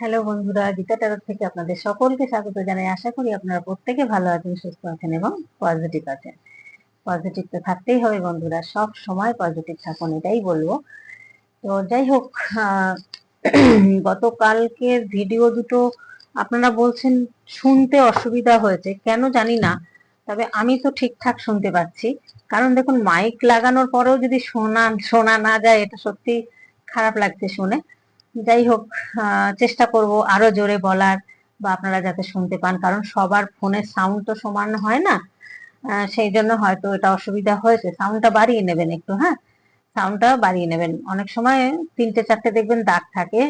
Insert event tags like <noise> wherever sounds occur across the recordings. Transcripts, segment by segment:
Hello বন্ধুরা গীতা টারোর থেকে আপনাদের সকলকে স্বাগত জানাই। আশা করি আপনারা প্রত্যেকে ভালো আছেন সুস্থ আছেন এবং পজিটিভ আছেন। পজিটিভ তো থাকতেই হবে বন্ধুরা সব সময় পজিটিভ থাকুন এটাই বলব। তো যাই হোক আহ, গতকালকের ভিডিও দুটো আপনারা বলছেন শুনতে অসুবিধা হয়েছে কেন জানি না তবে আমি তো ঠিকঠাক শুনতে পাচ্ছি। কারণ দেখুন মাইক লাগানোর পরেও যদি শোনা শোনা না যায় এটা সত্যি খারাপ লাগছে শুনে। যাই হোক চেষ্টা করব আরও জোরে বলার বা আপনারা যাতে শুনতে পান, কারণ সবার ফোনের সাউন্ড তো সমান হয় না। সেই জন্য হয়তো এটা অসুবিধা হয়েছে। সাউন্ডটা বাড়িয়ে নেবেন একটু হ্যাঁ? সাউন্ডটা বাড়িয়ে নেবেন। অনেক সময় তিনটে, চারটে দেখবেন দাগ থাকে।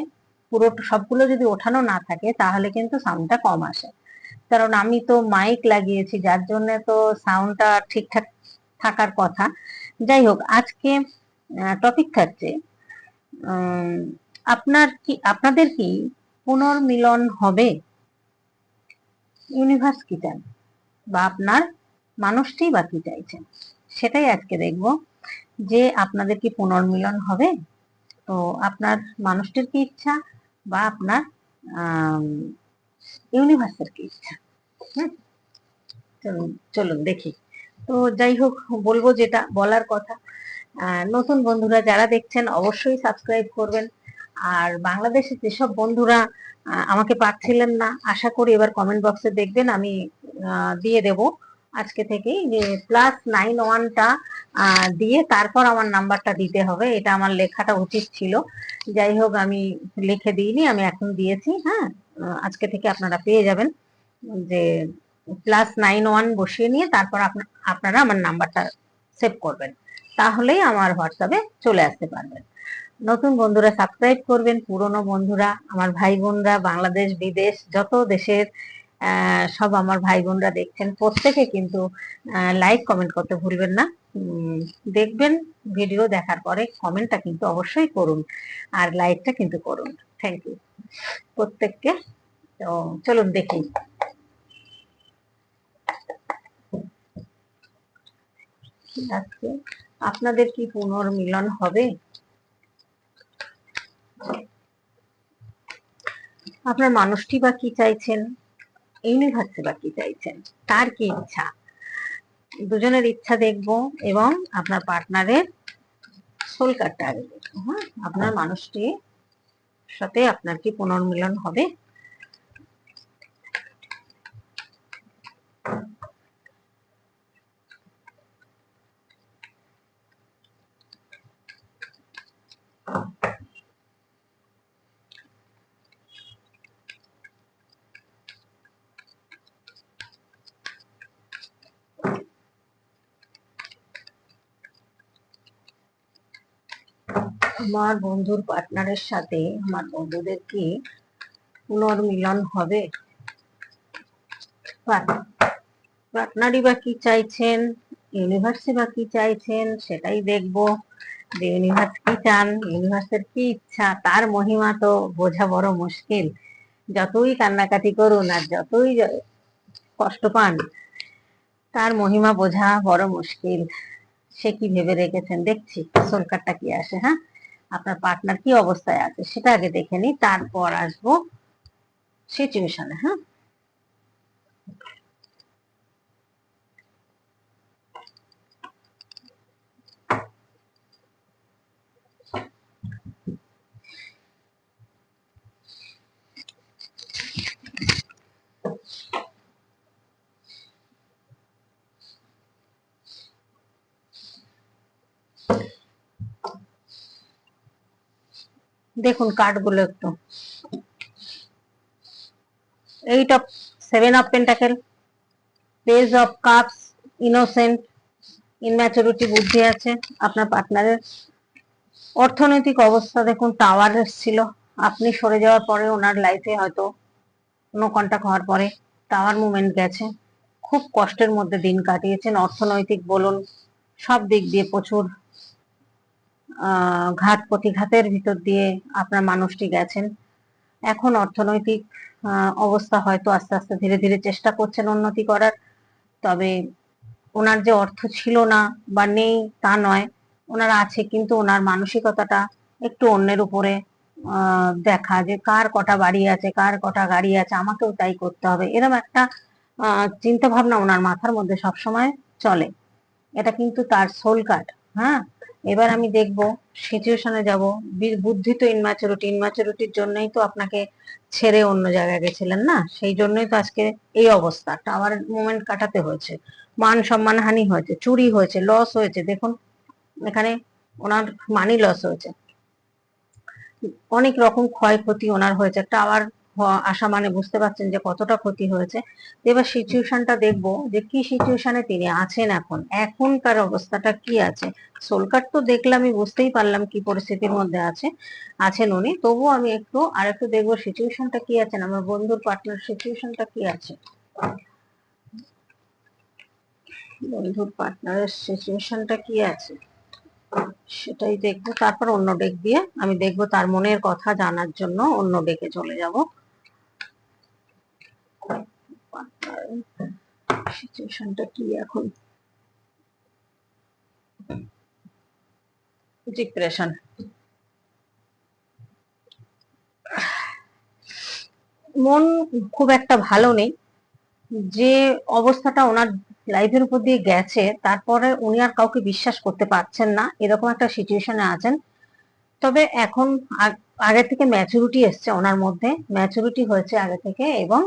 পুরো সবগুলো যদি ওঠানো না থাকে, তাহলে কিন্তু সাউন্ডটা কম আসে। কারণ আমি তো মাইক লাগিয়েছি, যার জন্য তো সাউন্ডটা ঠিকঠাক থাকার কথা। যাই হোক আজকে টপিক থাকছে আপনার কি, আপনাদের কি পুনর্মিলন হবে? ইউনিভার্স কি চান বা আপনার মানুষটি বা কি চাইছেন সেটাই আজকে দেখব। যে আপনাদের কি পুনর্মিলন হবে? তো আপনার মানুষটির কি ইচ্ছা? বা আপনার ইউনিভার্সের কি ইচ্ছা? হুম? চলুন চলুন দেখি। তো যাই হোক, বলব যেটা বলার কথা। নতুন বন্ধুরা যারা দেখছেন, অবশ্যই সাবস্ক্রাইব করবেন। আর বাংলাদেশে যেসব বন্ধুরা আমাকে পাচ্ছিলেন না, আশা করি এবার কমেন্ট বক্সে দেখবেন, আমি দিয়ে দেব আজকে থেকেই যে প্লাস নাইন ওয়ানটা দিয়ে তারপর আমার নাম্বারটা দিতে হবে, এটা আমার লেখাটা উচিত ছিল। যাই হোক, আমি লিখে দিইনি, আমি এখন দিয়েছি হ্যাঁ? আজকে থেকে আপনারা পেয়ে যাবেন যে প্লাস নাইন ওয়ান বসিয়ে নিয়ে তারপর আপনা- আপনারা আমার নাম্বারটা সেভ করবেন। তাহলেই আমার হোয়াটসঅ্যাপে চলে আসতে পারবেন। নতুন বন্ধুরা সাবস্ক্রাইব করবেন, পুরনো বন্ধুরা, আমার ভাই বোনরা, বাংলাদেশ, বিদেশ, যত দেশের সব আমার ভাই বোনরা দেখছেন, প্রত্যেকে কিন্তু লাইক কমেন্ট করতে ভুলবেন না। দেখবেন ভিডিও দেখার পরে কমেন্টটা কিন্তু অবশ্যই করুন, আর লাইকটা কিন্তু করুন। থ্যাংক ইউ প্রত্যেককে, তো চলুন দেখি। আজকে আপনাদের কি পুনর্মিলন হবে? আপনার মানুষটি বা কি চাইছেন? ইউনিভার্সে বা কি চাইছেন? তার কি ইচ্ছা? দুজনের ইচ্ছা দেখব এবং আপনার পার্টনারের সোল কার্ডটা আগে দেখব হ্যাঁ? আপনার মানুষটির সাথে আপনার কি পুনর্মিলন হবে? আমার বন্ধুর পার্টনারের সাথে আমার বন্ধুদের কি পুনর্মিলন হবে? পার্টনারই বা কি চাইছেন? ইউনিভার্সে বা কি চাইছেন? সেটাই দেখব। যে ইউনিভার্স কি চান? ইউনিভার্সের কি ইচ্ছা? তার মহিমা তো বোঝা বড় মুশকিল। যতই কান্নাকাটি করুন আর যতই কষ্ট পান, তার মহিমা বোঝা বড় মুশকিল। সে কি ভেবে রেখেছেন? দেখছি। সরকারটা কি আসে হ্যাঁ? আপনার পার্টনার কি অবস্থায় আছে সেটা আগে দেখে নিই তারপর আসব সিচুয়েশনে হ্যাঁ? দেখুন কার্ডগুলো একটু। Eight of seven of pentacle page of cups innocent immaturity বুদ্ধি আছে, আপনার পার্টনারের অর্থনৈতিক অবস্থা দেখুন টাওয়ার ছিল। আপনি সরে যাওয়ার পরে ওনার লাইফে হয়তো কোনো কন্টাক্ট হওয়ার পরে টাওয়ার মুভমেন্ট গেছে। খুব কষ্টের মধ্যে দিন কাটিয়েছেন, অর্থনৈতিক বলুন, সব দিক দিয়ে প্রচুর ঘাত প্রতিঘাতের ভিতর দিয়ে আপনার মানুষটি গেছেন। এখন অর্থনৈতিক অবস্থা হয়তো আস্তে আস্তে ধীরে ধীরে চেষ্টা করছেন উন্নতি করার। তবে ওনার যে অর্থ ছিল না বা নেই তা নয়, ওনার আছে কিন্তু ওনার মানসিকতাটা একটু অন্যের উপরে দেখা যে কার কটা বাড়ি আছে, কার কটা গাড়ি আছে, আমাকেও তাই করতে হবে। এরকম একটা চিন্তা ভাবনা ওনার মাথার মধ্যে সবসময় চলে। এটা কিন্তু তার সোল কার্ড হ্যাঁ? এবার আমি দেখব সিচুয়েশনে যাব। বুদ্ধি তো ইনম্যাচুরিটি ইনম্যাচুরিটির জন্যই তো আপনাকে ছেড়ে অন্য জায়গায় গেছিলেন না? সেই জন্যই তো আজকে এই অবস্থা। টাওয়ার মোমেন্ট কাটাতে হয়েছে। মান সম্মান হানি হয়েছে, চুরি হয়েছে লস হয়েছে। দেখুন, এখানে ওনার মানি লস হয়েছে। অনেক রকম ক্ষয়ক্ষতি ওনার হয়েছে। আবার আসা মানে বুঝতে পারছেন যে কতটা ক্ষতি হয়েছে। এবার সিচুয়েশনটা দেখব যে কি সিচুয়েশনে তিনি আছেন এখন, এখনকার অবস্থাটা কি আছে? সোলকার তো দেখলামই বুঝতেই পারলাম কি পরিস্থিতির মধ্যে আছে, আছেন উনি। তবুও আমি একটু আর একটু দেখব সিচুয়েশনটা কি আছেন, আমার বন্ধুর পার্টনার সিচুয়েশনটা কি আছে? বন্ধুর পার্টনারের সিচুয়েশনটা কি আছে? সেটাই দেখব। তারপর অন্য ডেক দিয়ে আমি দেখব তার মনের কথা জানার জন্য অন্য ডেকে চলে যাব। সিচুয়েশনটা কি এখন? ডিপ্রেশন মন খুব একটা ভালো নেই। যে অবস্থাটা ওনার লাইফের উপর দিয়ে গেছে তারপরে উনি আর কাউকে বিশ্বাস করতে পারছেন না এরকম একটা সিচুয়েশনে আছেন। তবে এখন আগে থেকে ম্যাচুরিটি এসছে ওনার মধ্যে। ম্যাচুরিটি হয়েছে আগে থেকে এবং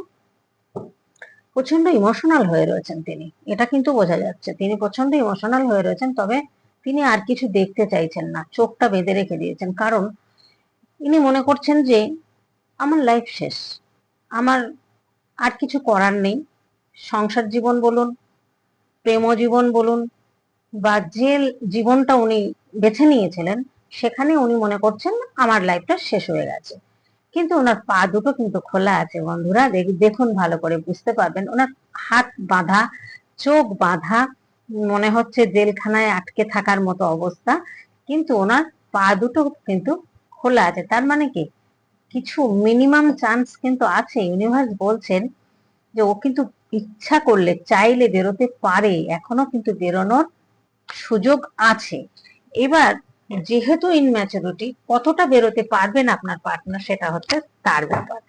প্রচণ্ড ইমোশনাল হয়ে রয়েছেন তিনি। এটা কিন্তু বোঝা যাচ্ছে। তিনি প্রচণ্ড ইমোশনাল হয়ে রয়েছেন, তবে তিনি আর কিছু দেখতে চাইছেন না, চোখটা বেঁধে রেখে দিয়েছেন। কারণ ইনি মনে করছেন যে, আমার লাইফ শেষ। আমার আর কিছু করার নেই। সংসার জীবন বলুন, প্রেম জীবন বলুন, বা যে জীবনটা উনি বেছে নিয়েছিলেন, সেখানে উনি মনে করছেন, আমার লাইফটা শেষ হয়ে গেছে। কিন্তু ওনার পা দুটো কিন্তু খোলা আছে বন্ধুরা। দেখুন ভালো করে, বুঝতে পারবেন। ওনার হাত বাঁধা, চোখ বাঁধা, মনে হচ্ছে জেলখানায় আটকে থাকার মতো অবস্থা। কিন্তু ওনার পা দুটো কিন্তু খোলা আছে। তার মানে কি? কিছু মিনিমাম চান্স কিন্তু আছে। ইউনিভার্স বলছেন যে ও কিন্তু ইচ্ছা করলে, চাইলে বেরোতে পারে। এখনও কিন্তু বেরোনোর সুযোগ আছে। এবার যেহেতু ইনম্যাচুরিটি কতটা বেরোতে পারবেন আপনার পার্টনার সেটা হচ্ছে তার ব্যাপার।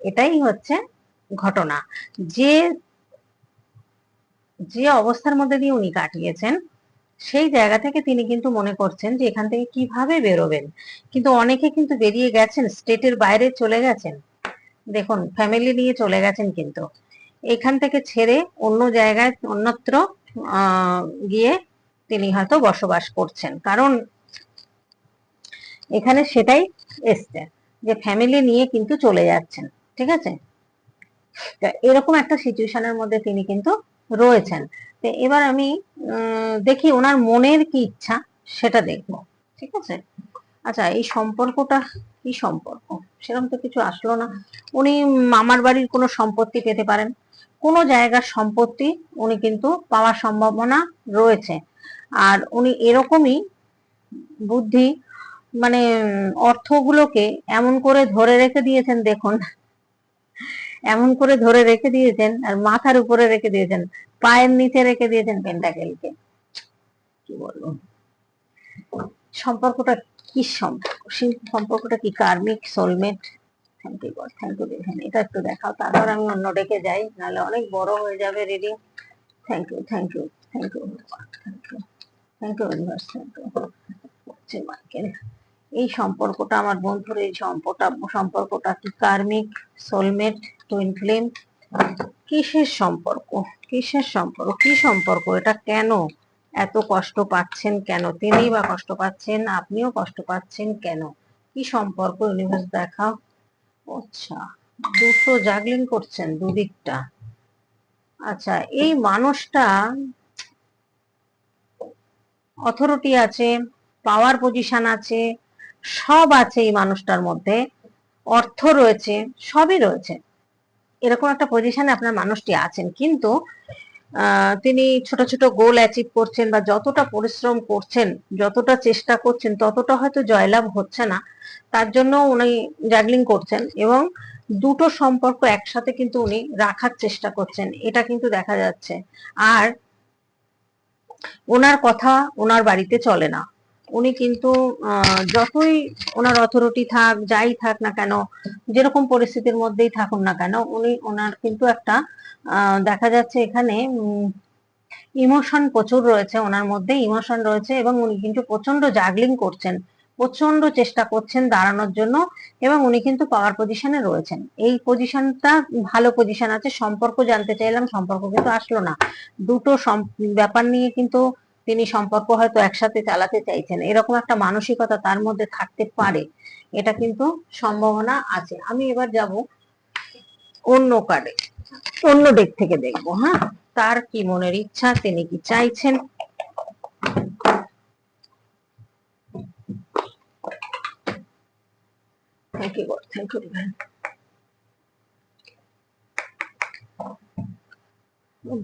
এটাই হচ্ছে ঘটনা। যে যে অবস্থার মধ্যে দিয়ে উনি কাটিয়েছেন, সেই জায়গা থেকে তিনি কিন্তু মনে করছেন যে এখান থেকে কীভাবে বেরোবেন। কিন্তু অনেকে কিন্তু বেরিয়ে গেছেন স্টেটের বাইরে চলে গেছেন। দেখুন ফ্যামিলি নিয়ে চলে গেছেন কিন্তু। এখান থেকে ছেড়ে অন্য জায়গায় অন্যত্র গিয়ে তিনি হয়তো বসবাস করছেন। কারণ এখানে সেটাই এসছে যে ফ্যামিলি নিয়ে কিন্তু চলে যাচ্ছেন, ঠিক আছে? এরকম একটা সিচুয়েশনের মধ্যে তিনি কিন্তু রয়েছেন। তো এবার আমি দেখি ওনার মনের কি ইচ্ছা, সেটা দেখব, ঠিক আছে? আচ্ছা এই সম্পর্কটা কি সম্পর্ক? সেরকম তো কিছু আসলো না। উনি মামার বাড়ির কোনো সম্পত্তি পেতে পারেন। কোনো জায়গার সম্পত্তি উনি কিন্তু পাওয়ার সম্ভাবনা রয়েছে। আর উনি এরকমই বুদ্ধি মানে অর্থগুলোকে এমন করে ধরে রেখে দিয়েছেন, দেখুন। এমন করে ধরে রেখে দিয়েছেন আর মাথার উপরে রেখে দিয়েছেন, পায়ের নিচে রেখে দিয়েছেন পেন্টাকেলকে। কি বলব? সম্পর্কটা কি সম্পর্ক? সম্পর্কটা কি karmic soulmate thank you God thank you দেখেন এটা একটু দেখাও, তারপর আমি অন্য ডেকে যাই, নাহলে অনেক বড় হয়ে যাবে reading thank you thank you thank you thank you thank you universe thank you এই সম্পর্কটা আমার বন্ধুর এই সম্পর্কটা সম্পর্কটা কি কার্মিক সোলমেট টুইন ফ্লেম কিসের সম্পর্ক? কিসের সম্পর্ক? কি সম্পর্ক? এটা কেন? এত কষ্ট পাচ্ছেন কেন? তিনি বা কষ্ট পাচ্ছেন? আপনিও কষ্ট পাচ্ছেন কেন? কি সম্পর্ক? ইউনিভার্স দেখাও। আচ্ছা দুটো জাগলিং করছেন দুদিকটা। আচ্ছা এই মানুষটা অথরিটি আছে পাওয়ার পজিশন আছে সব আছে এই মানুষটার মধ্যে। অর্থ রয়েছে, সবই রয়েছে। এরকম একটা পজিশনে আপনার মানুষটি আছেন। কিন্তু তিনি ছোট ছোট গোল অ্যাচিভ করছেন বা যতটা পরিশ্রম করছেন, যতটা চেষ্টা করছেন, ততটা হয়তো জয়লাভ হচ্ছে না। তার জন্য উনি জাগলিং করছেন এবং দুটো সম্পর্ক একসাথে কিন্তু উনি রাখার চেষ্টা করছেন। এটা কিন্তু দেখা যাচ্ছে। আর ওনার কথা ওনার বাড়িতে চলে না। উনি কিন্তু যতই ওনার অথরিটি থাক, যাই থাক না কেন, যেরকম পরিস্থিতির মধ্যেই থাকুন না কেন, উনি, ওনার কিন্তু একটা দেখা যাচ্ছে এখানে ইমোশন প্রচুর রয়েছে ওনার মধ্যে, ইমোশন রয়েছে এবং উনি কিন্তু প্রচণ্ড জাগলিং করছেন প্রচণ্ড চেষ্টা করছেন দাঁড়ানোর জন্য এবং উনি কিন্তু পাওয়ার পজিশনে রয়েছেন। এই পজিশনটা ভালো পজিশন আছে, সম্পর্ক জানতে চাইলাম, সম্পর্ক কিন্তু আসলো না। দুটো ব্যাপার নিয়ে কিন্তু তিনি সম্পর্ক হয়তো একসাথে চালাতে চাইছেন এরকম একটা মানসিকতা তার মধ্যে থাকতে পারে এটা কিন্তু সম্ভাবনা আছে আমি এবার যাব অন্য কার্ডে অন্য দিক থেকে দেখব হ্যাঁ তার কি মনের ইচ্ছা তিনি কি চাইছেন থ্যাংক ইউ থ্যাংক ইউ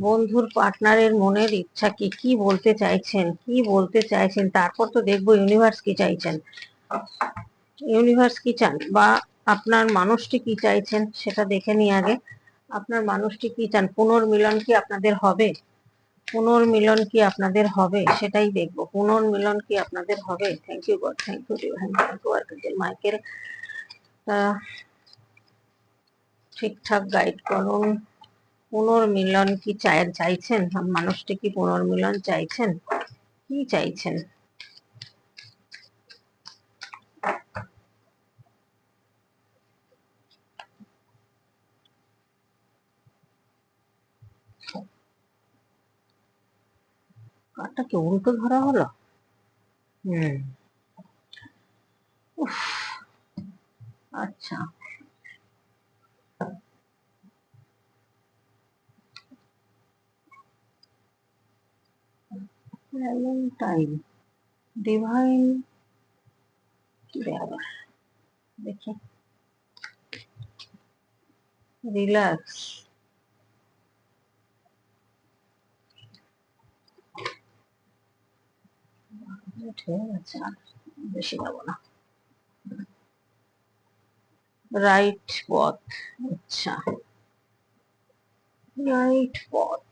বন্ধুর পার্টনারের মনের ইচ্ছা কি কি বলতে চাইছেন? কি বলতে চাইছেন? তারপর তো দেখব ইউনিভার্স কি চাইছেন। ইউনিভার্স কি চান? বা আপনার মানুষটি কি চাইছেন? সেটা দেখে নিই আগে। আপনার মানুষটি কি চান? পুনর্মিলন কি আপনাদের হবে? পুনর্মিলন কি আপনাদের হবে? সেটাই দেখব। পুনর্মিলন কি আপনাদের হবে? Thank you God thank you divine thank you Michael ঠিকঠাক গাইড করুন। পুনর্মিলন কি চাই চাইছেন? মানুষটি কি পুনর্মিলন চাইছেন? কি চাইছেন? কার্ডটা কি উল্টো ধরা হলো? হুম। আচ্ছা। ভ্যালেন্টাইন ডিভাইন আবার দেখি রিল্যাক্স ঠিক আছে, আর বেশি যাব না। রাইট পথ আচ্ছা। রাইট পথ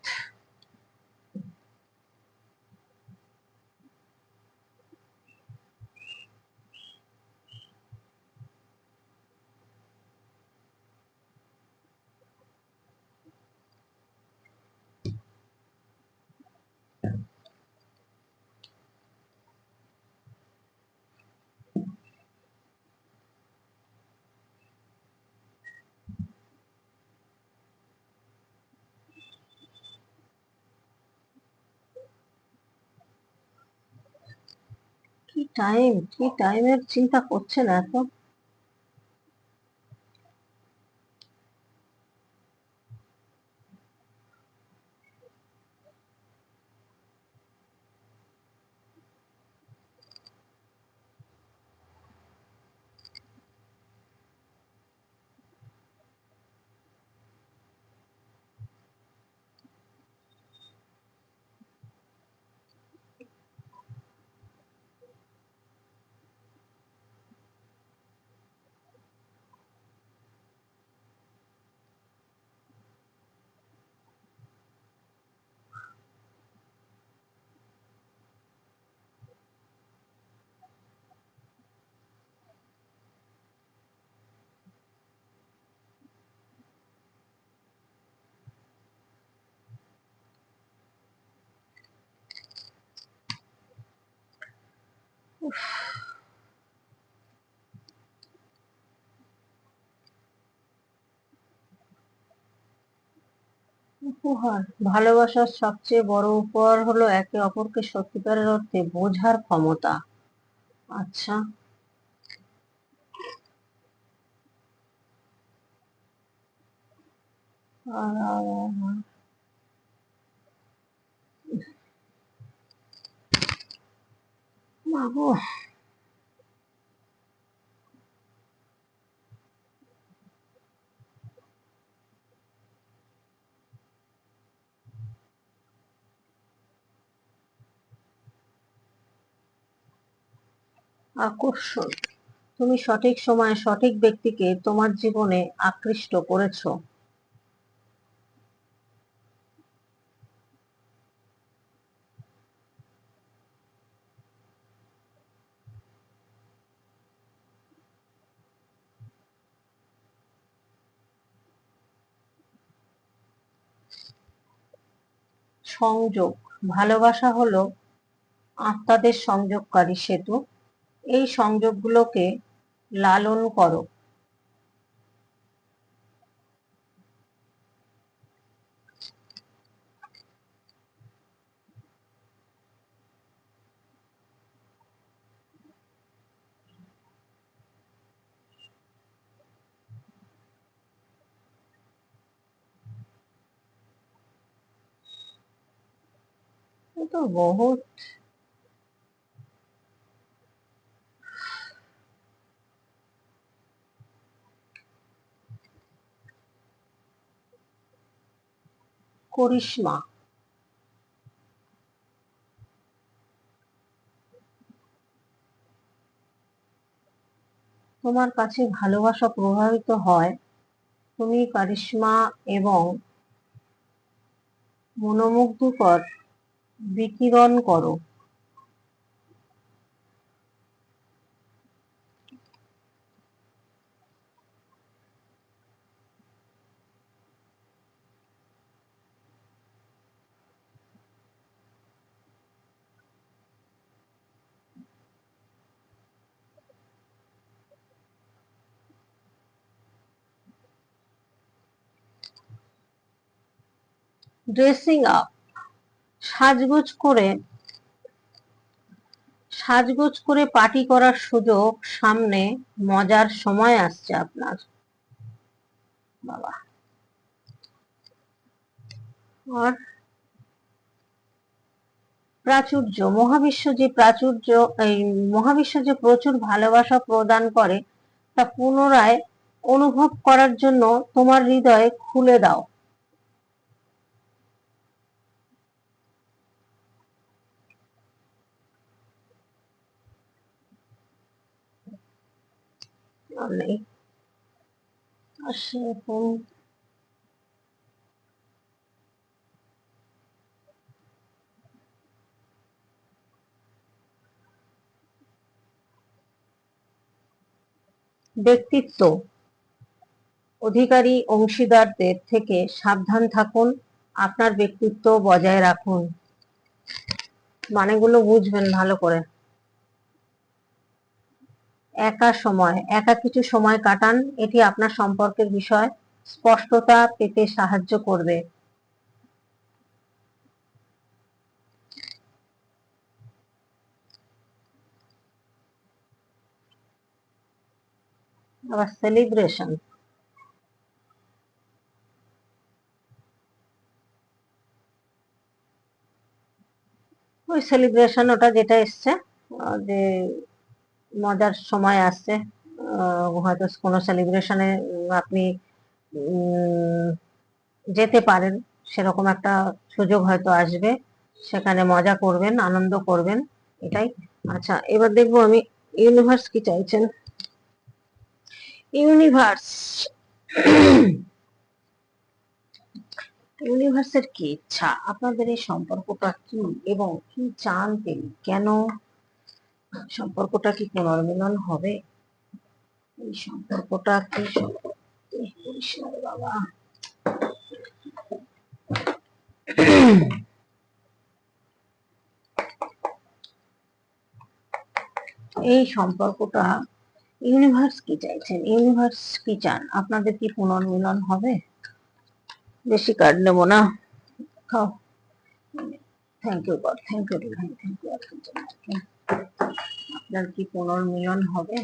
কি টাইম কি টাইমের চিন্তা করছে না উপহার। ভালোবাসার সবচেয়ে বড় উপহার হলো একে অপরকে সত্যিকারের অর্থে বোঝার ক্ষমতা। আচ্ছা। আর আর আর আর। বাবু আকর্ষণ। তুমি সঠিক সময়ে সঠিক ব্যক্তিকে তোমার জীবনে আকৃষ্ট করেছ। সংযোগ। ভালোবাসা হলো আত্মাদের সংযোগকারী সেতু। এই সংযোগগুলোকে লালন করো। तो बहुत করিশ্মা তোমার কাছে ভালোবাসা প্রভাবিত হয় তুমি কারিশ্মা এবং মনোমুগ্ধকর বিকিরণ করো। ড্রেসিং আপ সাজগোজ করে সাজগোজ করে পার্টি করার সুযোগ সামনে মজার সময় আসছে আপনার। বাবা। আর প্রাচুর্য, মহাবিশ্ব যে প্রাচুর্য, এই মহাবিশ্ব যে প্রচুর ভালোবাসা প্রদান করে, তা পুনরায় অনুভব করার জন্য তোমার হৃদয়ে খুলে দাও। আর নেই আর সেরকম ব্যক্তিত্ব, অধিকারী অংশীদারদের থেকে সাবধান থাকুন, আপনার ব্যক্তিত্ব বজায় রাখুন। মানেগুলো বুঝবেন ভালো করে। একা সময়, একা কিছু সময় কাটান, এটি আপনার সম্পর্কের বিষয়, স্পষ্টতা পেতে সাহায্য করবে। আবার সেলিব্রেশন ওই সেলিব্রেশন ওটা যেটা এসছে যে মজার সময় আসছে হয়তো কোনো সেলিব্রেশনে আপনি যেতে পারেন। সেরকম একটা সুযোগ হয়তো আসবে। সেখানে মজা করবেন, আনন্দ করবেন, এটাই। আচ্ছা এবার দেখব আমি ইউনিভার্স কি চাইছেন। ইউনিভার্স ইউনিভার্সের কি ইচ্ছা? আপনাদের এই সম্পর্কটা কি এবং কি চান তিনি কেন? সম্পর্কটা কি পুনর্মিলন হবে? এই সম্পর্কটা কি বাবা। এই সম্পর্কটা ইউনিভার্স কি চাইছেন? ইউনিভার্স কি চান? আপনাদের কি পুনর্মিলন হবে? বেশি কার্ড নেব না? খাও। Thank you God thank you thank you আপনার কি পুনর্মিলন হবে?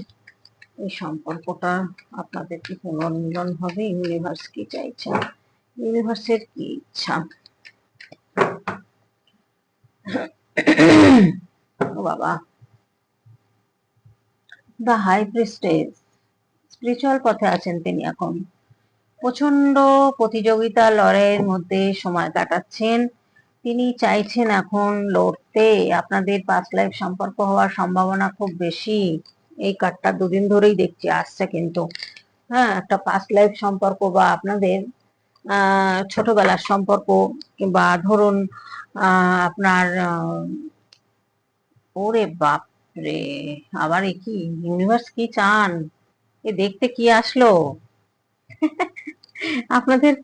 এই সম্পর্কটা আপনাদের কি পুনর্মিলন হবে? ইউনিভার্স কি চাইছে? ইউনিভার্সের কি ইচ্ছা? বাবা। দ্য হাই প্রিস্টেস স্পিরিচুয়াল পথে আছেন তিনি এখন। প্রচণ্ড প্রতিযোগিতা, লড়াইয়ের মধ্যে সময় কাটাচ্ছেন। তিনি চাইছেন এখন লড়তে। আপনাদের পাঁচ লাইফ সম্পর্ক হওয়ার সম্ভাবনা খুব বেশি। এই কার্ডটা দুদিন ধরেই দেখছি, আসছে কিন্তু। হ্যাঁ একটা পাস্ট লাইফ সম্পর্ক বা আপনাদের ছোটবেলার সম্পর্ক কিংবা ধরুন আপনার ওরে বাপ রে আবার এ কি? ইউনিভার্স কি চান? এ দেখতে কি আসলো? <laughs> আপনাদের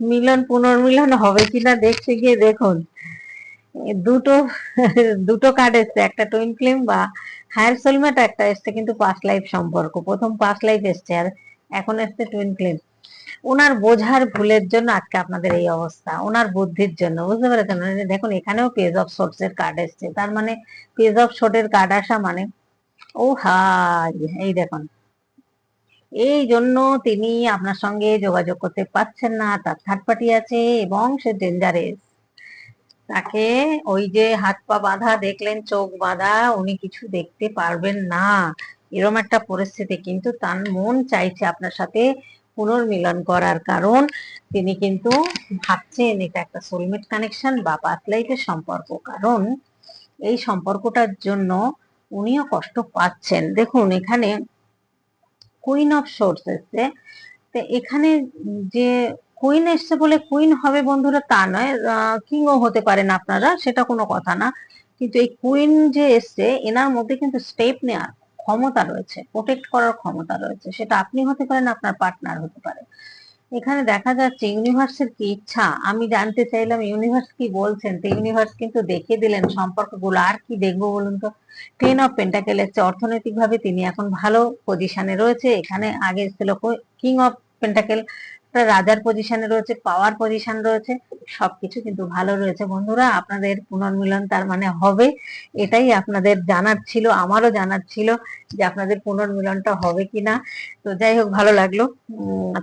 মিলন পুনর্মিলন হবে কিনা দেখতে গিয়ে দেখুন। দুটো দুটো কার্ড এসছে, একটা টুইন ফ্লেম বা হায়ার সোলমেট একটা এসছে কিন্তু পাস্ট লাইফ সম্পর্ক। প্রথম পাস্ট লাইফ এসছে আর এখন এসছে টুইন ফ্লেম ওনার বোঝার ভুলের জন্য আজকে আপনাদের এই অবস্থা, ওনার বুদ্ধির জন্য, বুঝতে পেরেছেন? মানে দেখুন, এখানেও পেজ অফ শর্টস এর কার্ড এসছে। তার মানে পেজ অফ শর্টের কার্ড আসা মানে ও হাই এই দেখুন। এই জন্য তিনি আপনার সঙ্গে যোগাযোগ করতে পারছেন না। তার থার্ড পার্টি আছে এবং সে ডেঞ্জারেস তাকে ওই যে হাত পা বাঁধা, দেখলেন চোখ বাঁধা, উনি কিছু দেখতে পারবেন না। এরম একটা পরিস্থিতি কিন্তু তার মন চাইছে আপনার সাথে পুনর্মিলন করার কারণ তিনি কিন্তু ভাবছেন এটা একটা সোলমেট কানেকশন বা পাস লাইফের সম্পর্ক। কারণ এই সম্পর্কটার জন্য উনিও কষ্ট পাচ্ছেন। দেখুন, এখানে কুইন অফ সোর্স এসছে তো এখানে যে কুইন এসছে বলে কুইন হবে বন্ধুরা তা নয় কিংও হতে পারেন আপনারা, সেটা কোনো কথা না। কিন্তু এই কুইন যে এসছে, এনার মধ্যে কিন্তু স্টেপ নেওয়ার ক্ষমতা রয়েছে প্রোটেক্ট করার ক্ষমতা রয়েছে, সেটা আপনি হতে পারেন, আপনার পার্টনার হতে পারে। এখানে দেখা যাচ্ছে ইউনিভার্সের কি ইচ্ছা? আমি জানতে চাইলাম ইউনিভার্স কি বলছেন? তো ইউনিভার্স কিন্তু দেখিয়ে দিলেন সম্পর্কগুলো। আর কি দেখব বলুন তো? টেন অফ পেন্টাকেল অর্থনৈতিক ভাবে তিনি এখন ভালো পজিশনে রয়েছে। এখানে আগে ছিল কিং অফ পেন্টাকেল রাজার পজিশনে রয়েছে পাওয়ার পজিশন রয়েছে সবকিছু কিন্তু ভালো রয়েছে। বন্ধুরা আপনাদের পুনর্মিলন তার মানে হবে এটাই আপনাদের জানার ছিল আমারও জানার ছিল যে আপনাদের পুনর্মিলনটা হবে কিনা। তো যাই হোক ভালো লাগল।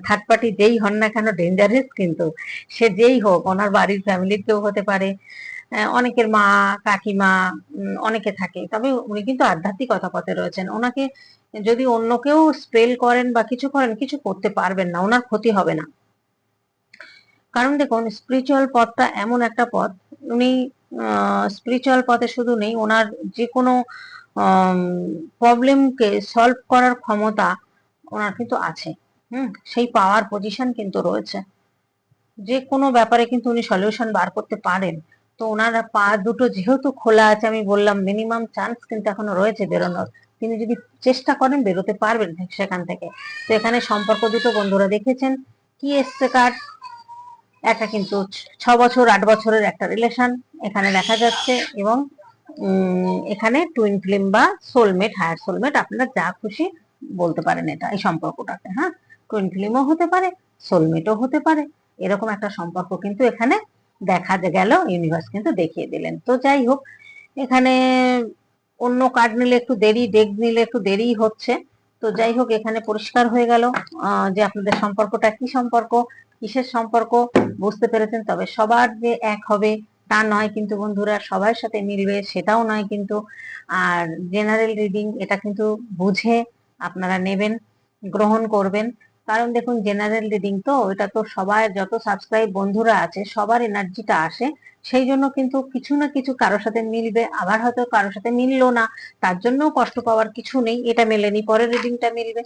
থার্ড পার্টি যেই হন না কেন ডেঞ্জারাস কিন্তু। সে যেই হোক ওনার বাড়ির ফ্যামিলির কেউ হতে পারে। অনেকের মা, কাকিমা অনেকে থাকে। তবে উনি কিন্তু আধ্যাত্মিকতা পথে রয়েছেন। ওনাকে যদি অন্য কেউ স্পেল করেন বা কিছু করেন, কিছু করতে পারবেন না। ওনার ক্ষতি হবে না। কারণ দেখুন স্পিরিচুয়াল পথটা এমন একটা পথ, উনি স্পিরিচুয়াল পথে শুধু নেই, ওনার যে কোনো প্রবলেমকে সলভ করার ক্ষমতা ওনার কিন্তু আছে। হুম, সেই পাওয়ার পজিশন কিন্তু রয়েছে। যে কোনো ব্যাপারে কিন্তু উনি সলিউশন বার করতে পারেন। তো ওনার পা দুটো যেহেতু খোলা আছে, আমি বললাম মিনিমাম চান্স কিন্তু এখনও রয়েছে বেরোনোর। তিনি যদি চেষ্টা করেন বেরোতে পারবেন সেখান থেকে। তো এখানে সম্পর্ক দুটো বন্ধুরা দেখেছেন। কি এসছে কার্ড একটা কিন্তু ছ বছর, আট বছরের একটা রিলেশন এখানে দেখা যাচ্ছে এবং এখানে টুইন ফিল্ম বা সোলমেট হায়ার সোলমেট আপনারা যা খুশি বলতে পারেন এটা, এই সম্পর্কটাকে হ্যাঁ? টুইন ফিল্মও হতে পারে সোলমেটও হতে পারে, এরকম একটা সম্পর্ক কিন্তু এখানে দেখা গেল ইউনিভার্স কিন্তু দেখিয়ে দিলেন। তো যাই হোক, এখানে অন্য কার্ড নিলে একটু দেরি ডেক নিলে একটু দেরি হচ্ছে। তো যাই হোক, এখানে পরিষ্কার হয়ে গেল যে আপনাদের সম্পর্কটা কি সম্পর্ক, কিসের সম্পর্ক, বুঝতে পেরেছেন? তবে সবার যে এক হবে, তা নয় কিন্তু বন্ধুরা, সবার সাথে মিলবে, সেটাও নয় কিন্তু। আর জেনারেল রিডিং এটা কিন্তু বুঝে আপনারা নেবেন, গ্রহণ করবেন। কারণ দেখুন জেনারেল রিডিং তো, এটা তো সবার যত সাবস্ক্রাইব বন্ধুরা আছে, সবার এনার্জিটা আসে। সেই জন্য কিন্তু কিছু না কিছু কারোর সাথে মিলবে, আবার হয়তো কারোর সাথে মিললো না, তার জন্য কষ্ট পাওয়ার কিছু নেই, এটা মেলেনি, পরের রিডিংটা মিলবে।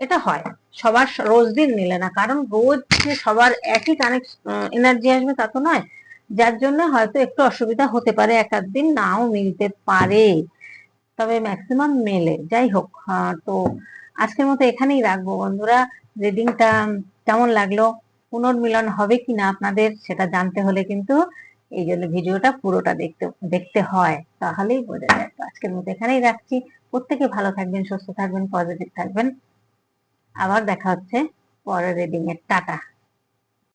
এটা হয়, সবার রোজ দিন মিলে না, কারণ রোজ যে সবার একই কানেক্ট এনার্জি আসবে তা তো নয়। যার জন্য হয়তো একটু অসুবিধা হতে পারে, এক দিন নাও মিলতে পারে। তবে ম্যাক্সিমাম মেলে, যাই হোক তো আজকের মতো এখানেই রাখব, বন্ধুরা। রিডিংটা কেমন লাগল, পুনর্মিলন হবে কি না আপনাদের সেটা জানতে হলে কিন্তু এই জন্য ভিডিওটা পুরোটা দেখতে দেখতে হয়, তাহলেই বোঝা যায়। তো আজকের মতো এখানেই রাখছি। প্রত্যেকে ভালো থাকবেন, সুস্থ থাকবেন পজিটিভ থাকবেন। আবার দেখা হচ্ছে পরের রিডিং এর টাটা।